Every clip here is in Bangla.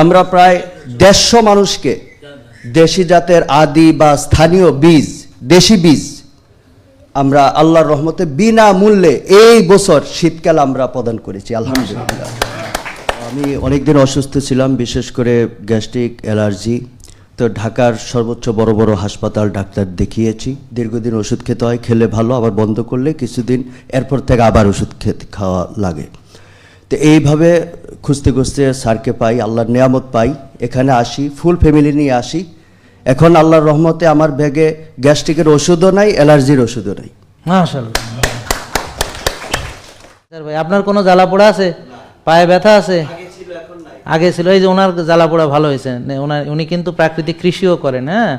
আমরা প্রায় দেড়শো মানুষকে দেশি জাতের আদি বা স্থানীয় বীজ, দেশি বীজ আমরা আল্লাহর রহমতে বিনা মূল্যে এই বছর শীতকাল আমরা প্রদান করেছি, আলহামদুলিল্লাহ। আমি অনেকদিন অসুস্থ ছিলাম, বিশেষ করে গ্যাস্ট্রিক অ্যালার্জি। তো ঢাকার সর্বোচ্চ বড় বড় হাসপাতাল ডাক্তার দেখিয়েছি। দীর্ঘদিন ওষুধ খেতে হয়, খেলে ভালো, আবার বন্ধ করলে কিছুদিন এরপর থেকে আবার ওষুধ খেতে খাওয়া লাগে। তো এইভাবে খুঁজতে খুঁজতে স্যারকে পাই আল্লাহর নিয়ামত পাই। এখানে আসি ফুল ফ্যামিলি নিয়ে আসি। এখন আল্লাহর রহমতে আমার ব্যাগে গ্যাস্ট্রিকের ওষুধও নাই অ্যালার্জির ওষুধও নাই। স্যার ভাই আপনার কোনো জ্বালা পোড়া আছে? পায়ে ব্যথা আছে? আগে ছিল এই যে ওনার জ্বালা পোড়া ভালো হয়েছে। ওনার উনি কিন্তু প্রাকৃতিক কৃষিও করেন হ্যাঁ?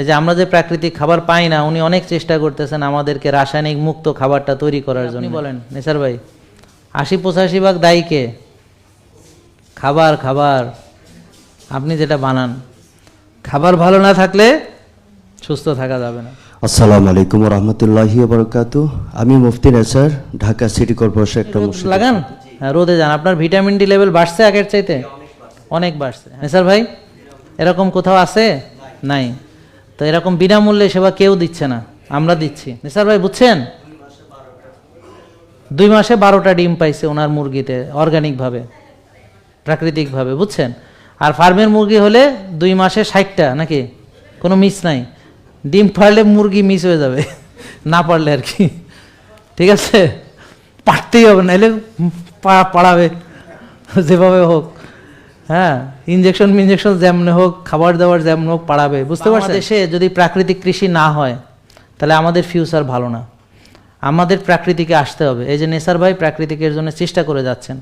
এই যে আমরা যে প্রাকৃতিক খাবার পাই না উনি অনেক চেষ্টা করতেছেন আমাদেরকে রাসায়নিক মুক্ত খাবারটা তৈরি করার জন্য। বলেন নেসার ভাই। আশি পঁচাশি ভাগ দায়ীকে খাবার খাবার। আপনি যেটা বানান। খাবার ভালো না থাকলে সুস্থ থাকা যাবে না। আসসালামু আলাইকুম রহমতুল্লাহি বরকাত আমি মুফতি নেসার ঢাকা সিটি কর্পোরেশন একটা লাগান? হ্যাঁ রোদে যান। আপনার ভিটামিন ডি লেভেল বাড়ছে আগের চাইতে? অনেক বাড়ছে। হ্যাঁ স্যার ভাই এরকম কোথাও আছে? নাই। তো এরকম বিনামূল্যে সেবা কেউ দিচ্ছে না। আমরা দিচ্ছি। স্যার ভাই বুঝছেন? দুই মাসে বারোটা ডিম পাইছে ওনার মুরগিতে অর্গানিকভাবে প্রাকৃতিকভাবে, বুঝছেন? আর ফার্মের মুরগি হলে দুই মাসে ষাটটা, নাকি? কোনো মিস নাই। ডিম পারলে মুরগি মিস হয়ে যাবে, না পারলে আর কি। ঠিক আছে? পারতেই হবে নাহলে পা- পাড়াবে, যেভাবে হোক। হ্যাঁ ইঞ্জেকশন ইঞ্জেকশন যেমন হোক, খাবার দাবার যেমন হোক, পাড়াবে, বুঝতে পারছেন? দেশে যদি প্রাকৃতিক কৃষি না হয়, তাহলে আমাদের ফিউচার ভালো না। আমাদের প্রাকৃতিকে আসতে হবে। এই যে নেসার ভাই প্রাকৃতিকের জন্য চেষ্টা করে যাচ্ছেন।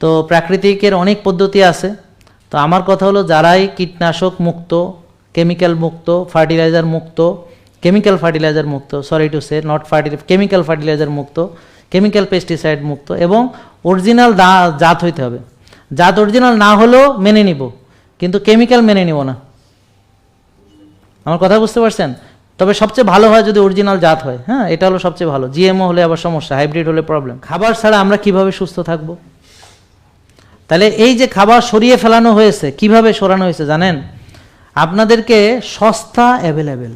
তো প্রাকৃতিকের অনেক পদ্ধতি আছে। তো আমার কথা হলো, যারাই কীটনাশক মুক্ত কেমিক্যাল মুক্ত ফার্টিলাইজার মুক্ত কেমিক্যাল ফার্টিলাইজার মুক্ত সরি টু সে নট ফার্টি কেমিক্যাল ফার্টিলাইজার মুক্ত কেমিক্যাল পেস্টিসাইড মুক্ত এবং অরিজিনাল দা, জাত হইতে হবে। জাত অরিজিনাল না হলেও মেনে নিব, কিন্তু কেমিক্যাল মেনে নিব না। আমার কথা বুঝতে পারছেন? তবে সবচেয়ে ভালো হয় যদি অরিজিনাল জাত হয় হ্যাঁ এটা হলো সবচেয়ে ভালো। জিএমও হলে আবার সমস্যা হাইব্রিড হলে প্রবলেম খাবার ছাড়া আমরা কীভাবে সুস্থ থাকব? তাহলে এই যে খাবার সরিয়ে ফেলানো হয়েছে, কীভাবে সরানো হয়েছে জানেন? আপনাদেরকে সস্তা অ্যাভেলেবেল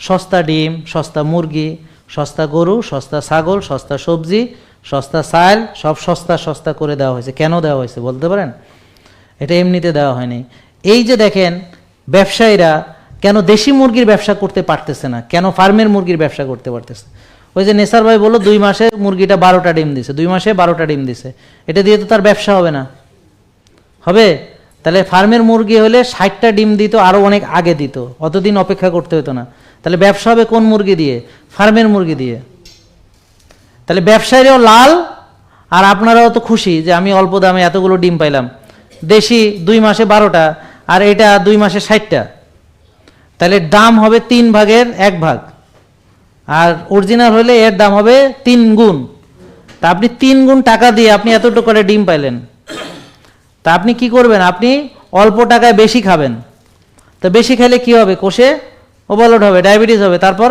সস্তা ডিম, সস্তা মুরগি, সস্তা গরু, সস্তা ছাগল, সস্তা সবজি, সস্তা চাল, সব সস্তা সস্তা করে দেওয়া হয়েছে। কেন দেওয়া হয়েছে বলতে পারেন? এটা এমনিতে দেওয়া হয়নি। এই যে দেখেন, ব্যবসায়ীরা কেন দেশি মুরগির ব্যবসা করতে পারতেছে না? কেন ফার্মের মুরগির ব্যবসা করতে পারতেছে ওই যে নেসার ভাই বলল, দুই মাসে মুরগিটা বারোটা ডিম দিছে। দুই মাসে বারোটা ডিম দিছে। এটা দিয়ে তো তার ব্যবসা হবে না। হবে? তাহলে ফার্মের মুরগি হলে ষাটটা ডিম দিত আরও অনেক আগে দিত। অতদিন অপেক্ষা করতে হতো না। তাহলে ব্যবসা হবে কোন মুরগি দিয়ে? ফার্মের মুরগি দিয়ে। তাহলে ব্যবসায়ীরাও লাল, আর আপনারাও তো খুশি যে আমি অল্প দামে এতগুলো ডিম পাইলাম। দেশি দুই মাসে বারোটা, আর এটা দুই মাসে ষাটটা। তাহলে দাম হবে তিন ভাগের এক ভাগ। আর অরিজিনাল হলে এর দাম হবে তিন গুণ। তা আপনি তিন গুণ টাকা দিয়ে আপনি এতটুকু করে ডিম পাইলেন। তা আপনি কি করবেন? আপনি অল্প টাকায় বেশি খাবেন। তো বেশি খেলে কি হবে? কোষে ওভারলোড হবে ডায়াবেটিস হবে। তারপর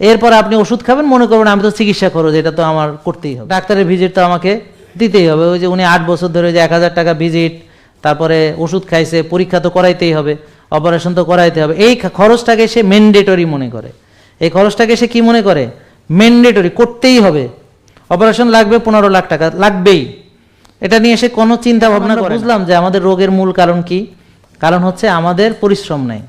এরপর আপনি ওষুধ খাবেন, মনে করবেন আমি তো চিকিৎসা করব যেটা তো আমার করতেই হবে। ডাক্তারের ভিজিট তো আমাকে দিতেই হবে। ওই যে উনি আট বছর ধরে যে এক হাজার টাকা ভিজিট তারপরে ওষুধ খাইছে, পরীক্ষা তো করাইতেই হবে। অপারেশন তো করাইতে হবে। এই খরচটাকে সে ম্যান্ডেটরি মনে করে। এই খরচটাকে সে কি মনে করে? ম্যান্ডেটরি করতেই হবে। অপারেশন লাগবে পনেরো লাখ টাকা লাগবেই। এটা নিয়ে সে কোনো চিন্তা ভাবনা করে বুঝলাম যে আমাদের রোগের মূল কারণ কি। কারণ হচ্ছে আমাদের পরিশ্রম নেই।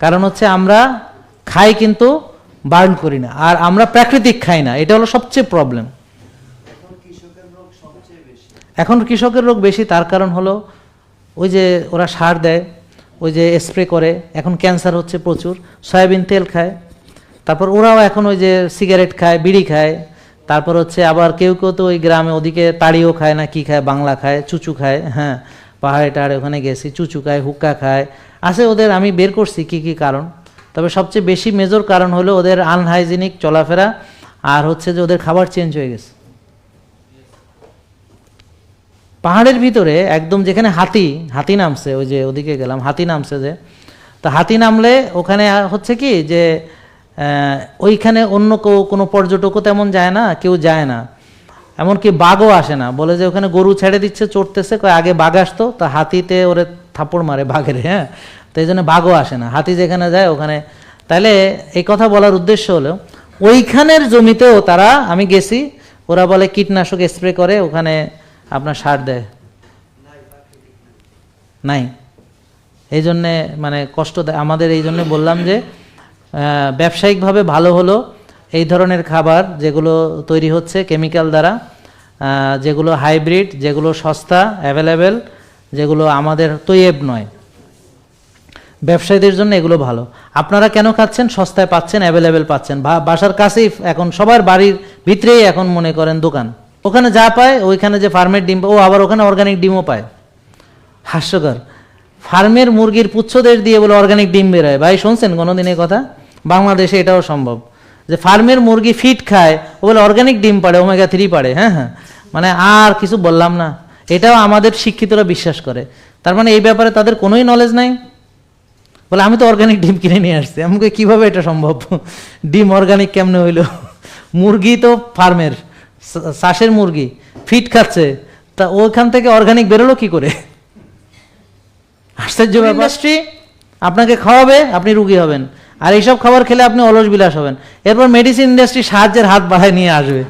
কারণ হচ্ছে আমরা খাই কিন্তু বার্ন করি না। আর আমরা প্রাকৃতিক খাই না। এটা হলো সবচেয়ে প্রবলেম এখন কৃষকের রোগ বেশি তার কারণ হলো ওই যে ওরা সার দেয়। ওই যে স্প্রে করে, এখন ক্যান্সার হচ্ছে প্রচুর, সয়াবিন তেল খায়, তারপর ওরাও এখন ওই যে সিগারেট খায়, বিড়ি খায়, তারপর হচ্ছে আবার কেউ কেউ তো ওই গ্রামে ওদিকে তাড়িও খায় না, কি খায়, বাংলা খায়, চুচু খায় হ্যাঁ পাহাড়ে টাহাড়ে ওখানে গেছি, চুচু খায়, হুক্কা খায়, আছে ওদের, আমি বের করছি কি কি কারণ, তবে সবচেয়ে বেশি মেজর কারণ হলো ওদের আনহাইজিনিক চলাফেরা, আর হচ্ছে যে ওদের খাবার চেঞ্জ হয়ে গেছে। পাহাড়ের ভিতরে একদম যেখানে হাতি হাতি নামছে, ওই যে ওদিকে গেলাম, হাতি নামছে যে। তো হাতি নামলে ওখানে হচ্ছে কি যে ওইখানে অন্য কেউ, কোনো পর্যটকও তেমন যায় না, কেউ যায় না। এমনকি বাঘও আসে না। বলে যে ওখানে গরু ছেড়ে দিচ্ছে, চড়তেছে আগে বাঘ আসতো, তা হাতিতে ওরে থাপড় মারে বাঘের হ্যাঁ? তো এই জন্য বাঘও আসে না। হাতি যেখানে যায়, ওখানে। তাহলে এই কথা বলার উদ্দেশ্য হলো, ওইখানের জমিতেও তারা, আমি গেছি, ওরা বলে কীটনাশক স্প্রে করে, ওখানে আপনার সার দেয়? নাই। এই জন্যে মানে কষ্ট দেয়। আমাদের এই জন্যে বললাম যে ব্যবসায়িকভাবে ভালো হলো এই ধরনের খাবার যেগুলো তৈরি হচ্ছে কেমিক্যাল দ্বারা যেগুলো হাইব্রিড, যেগুলো সস্তা, অ্যাভেলেবেল, যেগুলো আমাদের তৈয়েব নয়। ব্যবসায়ীদের জন্য এগুলো ভালো। আপনারা কেন খাচ্ছেন? সস্তায় পাচ্ছেন, অ্যাভেলেবেল পাচ্ছেন। বাসার কাছেই এখন সবার বাড়ির ভিতরেই এখন মনে করেন দোকান। ওখানে যা পায়, ওইখানে যে ফার্মের ডিম, ও আবার ওখানে অর্গানিক ডিমও পায়। হাস্যকর। ফার্মের মুরগির পুচ্ছদের দিয়ে বলে অর্গানিক ডিম বেরোয়। ভাই, শুনছেন কোনোদিন এই কথা? বাংলাদেশে এটাও সম্ভব। যে ফার্মের মুরগি ফিট খায়, ও বলে অর্গানিক ডিম পাড়ে ওমেগা থ্রি পাড়ে হ্যাঁ হ্যাঁ। মানে আর কিছু বললাম না। এটাও আমাদের শিক্ষিতরা বিশ্বাস করে। তার মানে এই ব্যাপারে তাদের কোনোই নলেজ নাই। বলে, আমি তো অর্গানিক ডিম কিনে নিয়ে আসছি। আমাকে কীভাবে এটা সম্ভব? ডিম অর্গানিক কেমনে হইল? মুরগি তো ফার্মের চাষের মুরগি ফিট খাচ্ছে তা ওইখান থেকে অর্গানিক বেরোলো কি করে? আশ্চর্য ইন্ডাস্ট্রি আপনাকে খাওয়াবে আপনি রুগী হবেন। আর এইসব খাবার খেলে আপনি অলস বিলাস হবেন। এরপর মেডিসিন ইন্ডাস্ট্রি সাহায্যের হাত বাড়ায় নিয়ে আসবে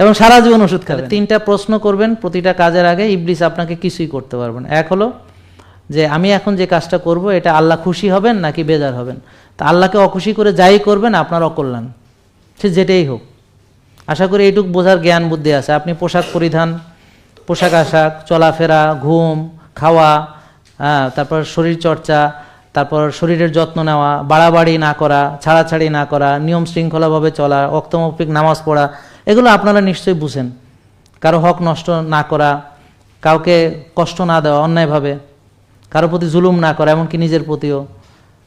এবং সারা জীবন ওষুধ খাবে তিনটা প্রশ্ন করবেন প্রতিটা কাজের আগে ইবলিস আপনাকে কিছুই করতে পারবেন এক হলো যে আমি এখন যে কাজটা করব এটা আল্লাহ খুশি হবেন নাকি বেজার হবেন? তা আল্লাহকে অখুশি করে যাই করবেন আপনার অকল্যাণ। সে যেটাই হোক। আশা করি এইটুক বোঝার জ্ঞান বুদ্ধি আছে। আপনি পোশাক পরিধান, পোশাক আশাক, চলাফেরা, ঘুম, খাওয়া হ্যাঁ তারপর শরীর চর্চা, তারপর শরীরের যত্ন নেওয়া, বাড়াবাড়ি না করা, ছাড়াছাড়ি না করা, নিয়ম শৃঙ্খলাভাবে চলা অক্তমৌপিক নামাজ পড়া, এগুলো আপনারা নিশ্চয়ই বুঝেন। কারও হক নষ্ট না করা, কাউকে কষ্ট না দেওয়া অন্যায়ভাবে, কারও প্রতি জুলুম না করা, এমনকি নিজের প্রতিও।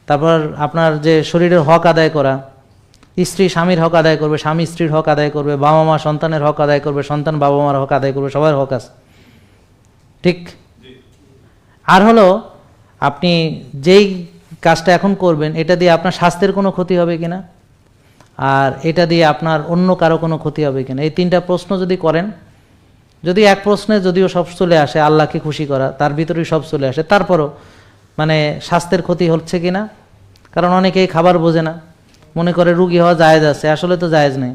তারপর আপনার যে শরীরের হক আদায় করা স্ত্রী স্বামীর হক আদায় করবে, স্বামী স্ত্রীর হক আদায় করবে, বাবা মা সন্তানের হক আদায় করবে, সন্তান বাবা মার হক আদায় করবে, সবার হক আছে। ঠিক? আর হলো, আপনি যেই কাজটা এখন করবেন, এটা দিয়ে আপনার স্বাস্থ্যের কোনো ক্ষতি হবে কিনা আর এটা দিয়ে আপনার অন্য কারও কোনো ক্ষতি হবে কিনা এই তিনটা প্রশ্ন যদি করেন, যদি এক প্রশ্নে যদিও সব চলে আসে, আল্লাহকে খুশি করা, তার ভিতরেই সব চলে আসে, তারপরও মানে স্বাস্থ্যের ক্ষতি হচ্ছে কিনা কারণ অনেকেই খাবার বোঝে না। মনে করে রুগী হওয়া জায়েজ আছে, আসলে তো জায়েজ নেই।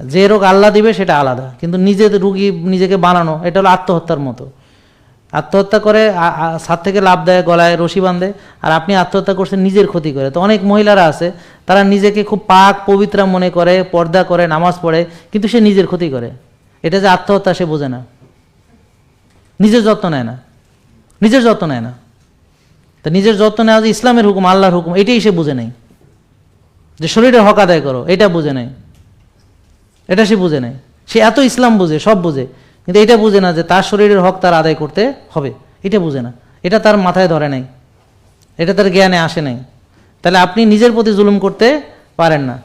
যে রোগ আল্লাহ দিবে সেটা আলাদা, কিন্তু নিজে রুগী নিজেকে বানানো, এটা হলো আত্মহত্যার মতো। আত্মহত্যা করে ছাদ থেকে লাভ দেয়, গলায় রশি বাঁধে, আর আপনি আত্মহত্যা করছেন নিজের ক্ষতি করে। তো অনেক মহিলারা আছে, তারা নিজেকে খুব পাক, পবিত্রা মনে করে, পর্দা করে, নামাজ পড়ে, কিন্তু সে নিজের ক্ষতি করে। এটা যে আত্মহত্যা সে বোঝে না। নিজের যত্ন নেয় না। নিজের যত্ন নেয় না। তা নিজের যত্ন নেওয়া যে ইসলামের হুকুম, আল্লাহর হুকুম, এটাই সে বুঝে নেই। যে শরীরের হক আদায় করো এটা বুঝে নেই। এটা সে বুঝে নেই। সে এত ইসলাম বুঝে সব বুঝে। কিন্তু এটা বুঝে না যে তার শরীরের হক তার আদায় করতে হবে। এটা বুঝে না। এটা তার মাথায় ধরে নাই। এটা তার জ্ঞানে আসে নাই। তাহলে আপনি নিজের প্রতি জুলুম করতে পারেন না।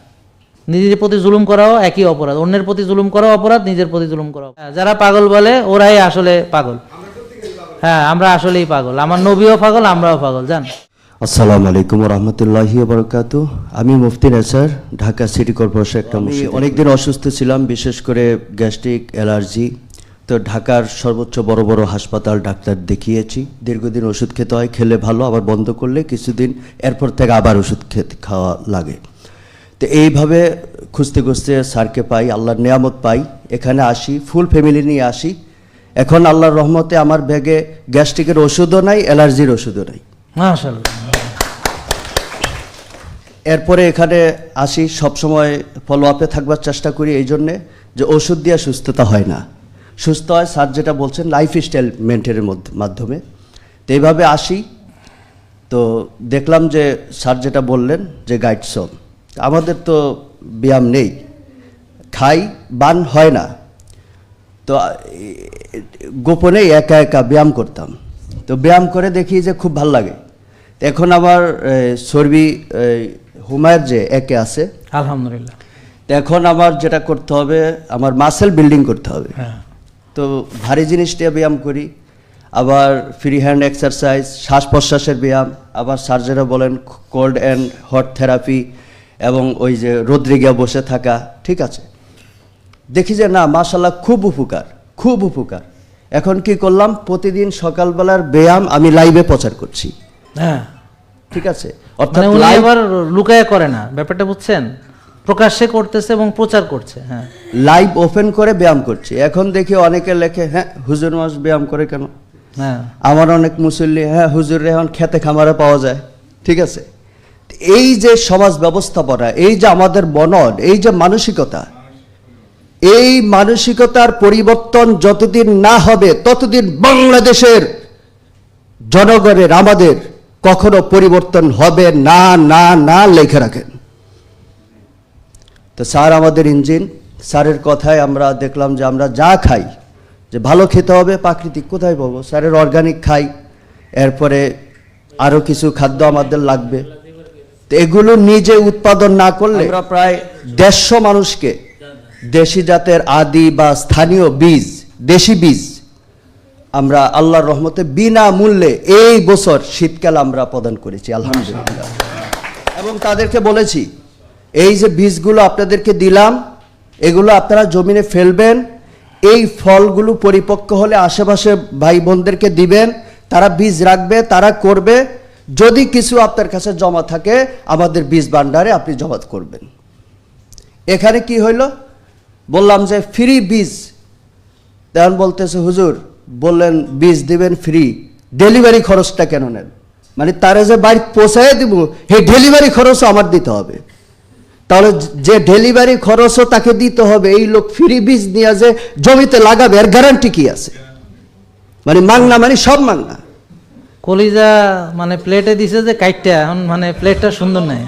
নিজের প্রতি জুলুম করাও একই অপরাধ। অন্যের প্রতি জুলুম করাও অপরাধ নিজের প্রতি জুলুম করাও হ্যাঁ, যারা পাগল বলে ওরাই আসলে পাগল। হ্যাঁ আমরা আসলেই পাগল। আমার নবীও পাগল আমরাও পাগল জান? আসসালামু আলাইকুম রহমতুল্লাহি বরকাত। আমি মুফতি নেসার ঢাকা সিটি কর্পোরেশন একটা অনেকদিন অসুস্থ ছিলাম বিশেষ করে গ্যাস্ট্রিক অ্যালার্জি। তো ঢাকার সর্বোচ্চ বড় বড় হাসপাতাল ডাক্তার দেখিয়েছি। দীর্ঘদিন ওষুধ খেতে হয় খেলে ভালো আবার বন্ধ করলে কিছুদিন এরপর থেকে আবার ওষুধ খেতে খাওয়া লাগে। তো এইভাবে খুঁজতে খুঁজতে স্যারকে পাই আল্লাহর নিয়ামত পাই। এখানে আসি ফুল ফ্যামিলি নিয়ে আসি। এখন আল্লাহর রহমতে আমার ব্যাগে গ্যাস্ট্রিকের ওষুধও নাই অ্যালার্জির ওষুধও নাই। মাশাল্লাহ এরপরে এখানে আসি সবসময় ফলো আপে থাকবার চেষ্টা করি এই জন্যে যে ওষুধ দিয়ে সুস্থতা হয় না। সুস্থ হয় স্যার যেটা বলছেন লাইফ স্টাইল মেনটেনের মাধ্যমে। তো এইভাবে আসি। তো দেখলাম যে স্যার যেটা বললেন যে গাইডসন আমাদের তো ব্যায়াম নেই। খাই বান হয় না। তো গোপনে একা একা ব্যায়াম করতাম। তো ব্যায়াম করে দেখি যে খুব ভালো লাগে। এখন আমার এ, চর্বি হুমায়ের যে একে আছে আলহামদুলিল্লাহ। এখন আমার যেটা করতে হবে আমার মাসেল বিল্ডিং করতে হবে। হ্যাঁ। তো ভারী জিনিস দিয়ে ব্যায়াম করি আবার ফ্রি হ্যান্ড এক্সারসাইজ শ্বাস প্রশ্বাসের ব্যায়াম আবার সার্জেরা বলেন কোল্ড অ্যান্ড হট থেরাপি এবং ওই যে রোদ্রে গিয়া বসে থাকা ঠিক আছে। দেখি যে না মাশাল্লাহ খুব উপকার খুব উপকার। এখন কি করলাম প্রতিদিন সকালবেলার ব্যায়াম আমি লাইভে প্রচার করছি। হ্যাঁ। ঠিক আছে? অর্থাৎ মানে উনি এবার লুকায় করে না ব্যাপারটা বুঝছেন? প্রকাশ্যে করতেছে এবং প্রচার করছে হ্যাঁ। লাইভ ওপেন করে ব্যায়াম করছি। এখন দেখি অনেকে লেখে হ্যাঁ হুজুর মাস ব্যায়াম করে কেন? হ্যাঁ। আমার অনেক মুসল্লি হ্যাঁ হুজুর এখন খেতে খামারে পাওয়া যায়। ঠিক আছে? এই যে সমাজ ব্যবস্থাপনা এই যে আমাদের মনন এই যে মানসিকতা এই মানসিকতার পরিবর্তন যতদিন না হবে ততদিন বাংলাদেশের জনগণের আমাদের কখনো পরিবর্তন হবে না না না লেখে রাখেন। তো স্যার আমাদের ইঞ্জিন স্যারের কথায় আমরা দেখলাম যে আমরা যা খাই যে ভালো খেতে হবে প্রাকৃতিক কোথায় পাবো? স্যারের অর্গানিক খাই এরপরে আরও কিছু খাদ্য আমাদের লাগবে। তো এগুলো নিজে উৎপাদন না করলে আমরা প্রায় দেড়শো মানুষকে দেশি জাতের আদি বা স্থানীয় বীজ দেশি বীজ আমরা আল্লাহর রহমতে বিনা মূল্যে এই বছর শীতকাল আমরা প্রদান করেছি আলহামদুলিল্লাহ। এবং তাদেরকে বলেছি এই যে বীজগুলো আপনাদেরকে দিলাম এগুলো আপনারা জমিনে ফেলবেন এই ফলগুলো পরিপক্ক হলে আশেপাশে ভাই বোনদেরকে দিবেন তারা বীজ রাখবে তারা করবে যদি কিছু আপনার কাছে জমা থাকে আমাদের বীজ ভাণ্ডারে আপনি জমা করবেন। এখানে কি হইল? বললাম যে ফ্রি বীজ। তেমন বলতেছে হুজুর বললেন বীজ দিবেন ফ্রি ডেলিভারি খরচটা কেন নেন? মানে তারা যে বাড়ি পৌঁছায় দিব সেই ডেলিভারি খরচও আমার দিতে হবে। তাহলে যে ডেলিভারি খরচও তাকে দিতে হবে এই লোক ফ্রি বীজ নিয়ে যে জমিতে লাগাবে এর গ্যারান্টি কি আছে? মানে মাংনা মানে সব মাংনা। কলিজা মানে প্লেটে দিছে যে কাইটটা এখন মানে প্লেটটা সুন্দর নাই।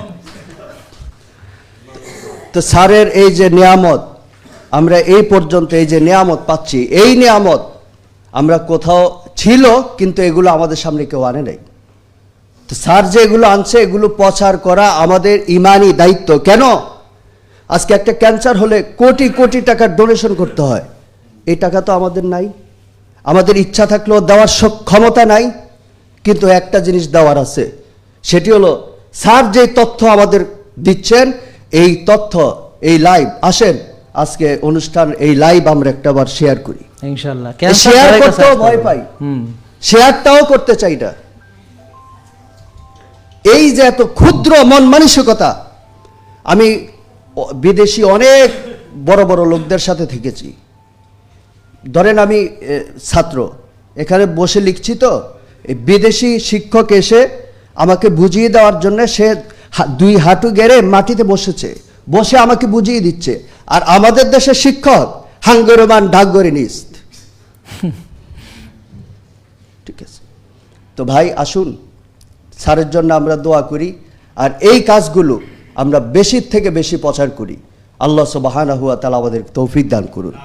তো স্যারের এই যে নিয়ামত আমরা এই পর্যন্ত এই যে নিয়ামত পাচ্ছি এই নিয়ামত আমরা কোথাও ছিল, কিন্তু এগুলো আমাদের সামনে কেউ আনে নাই। তো স্যার যে এগুলো আনছে, এগুলো প্রচার করা আমাদের ইমানি দায়িত্ব। কেন? আজকে একটা ক্যান্সার হলে কোটি কোটি টাকার ডোনেশন করতে হয়। এই টাকা তো আমাদের নাই। আমাদের ইচ্ছা থাকলেও দেওয়ার ক্ষমতা নাই, কিন্তু একটা জিনিস দেওয়ার আছে। সেটি হলো, স্যার যে তথ্য আমাদের দিচ্ছেন, এই তথ্য, এই লাইভ আসেন। আজকে অনুষ্ঠান, এই লাইভ আমরা একটাবার শেয়ার করি। ইনশাল্লাহ শেয়ার করতেও ভয় পাই। শেয়ারটাও করতে চাই না এই যে এত ক্ষুদ্র মন মানসিকতা আমি বিদেশি অনেক বড় বড় লোকদের সাথে থেকেছি। ধরেন আমি ছাত্র। এখানে বসে লিখছি তো বিদেশি শিক্ষক এসে আমাকে বুঝিয়ে দেওয়ার জন্য সে দুই হাঁটু গেড়ে মাটিতে বসেছে। বসে আমাকে বুঝিয়ে দিচ্ছে। আর আমাদের দেশের শিক্ষক হাঙ্গরমান ডাকগরিনিস্ট ঠিক আছে। তো ভাই আসুন। স্যারের জন্য আমরা দোয়া করি। আর এই কাজগুলো আমরা বেশির থেকে বেশি প্রচার করি। আল্লাহ সুবাহানা হুয়া তালা আমাদের তৌফিক দান করুন।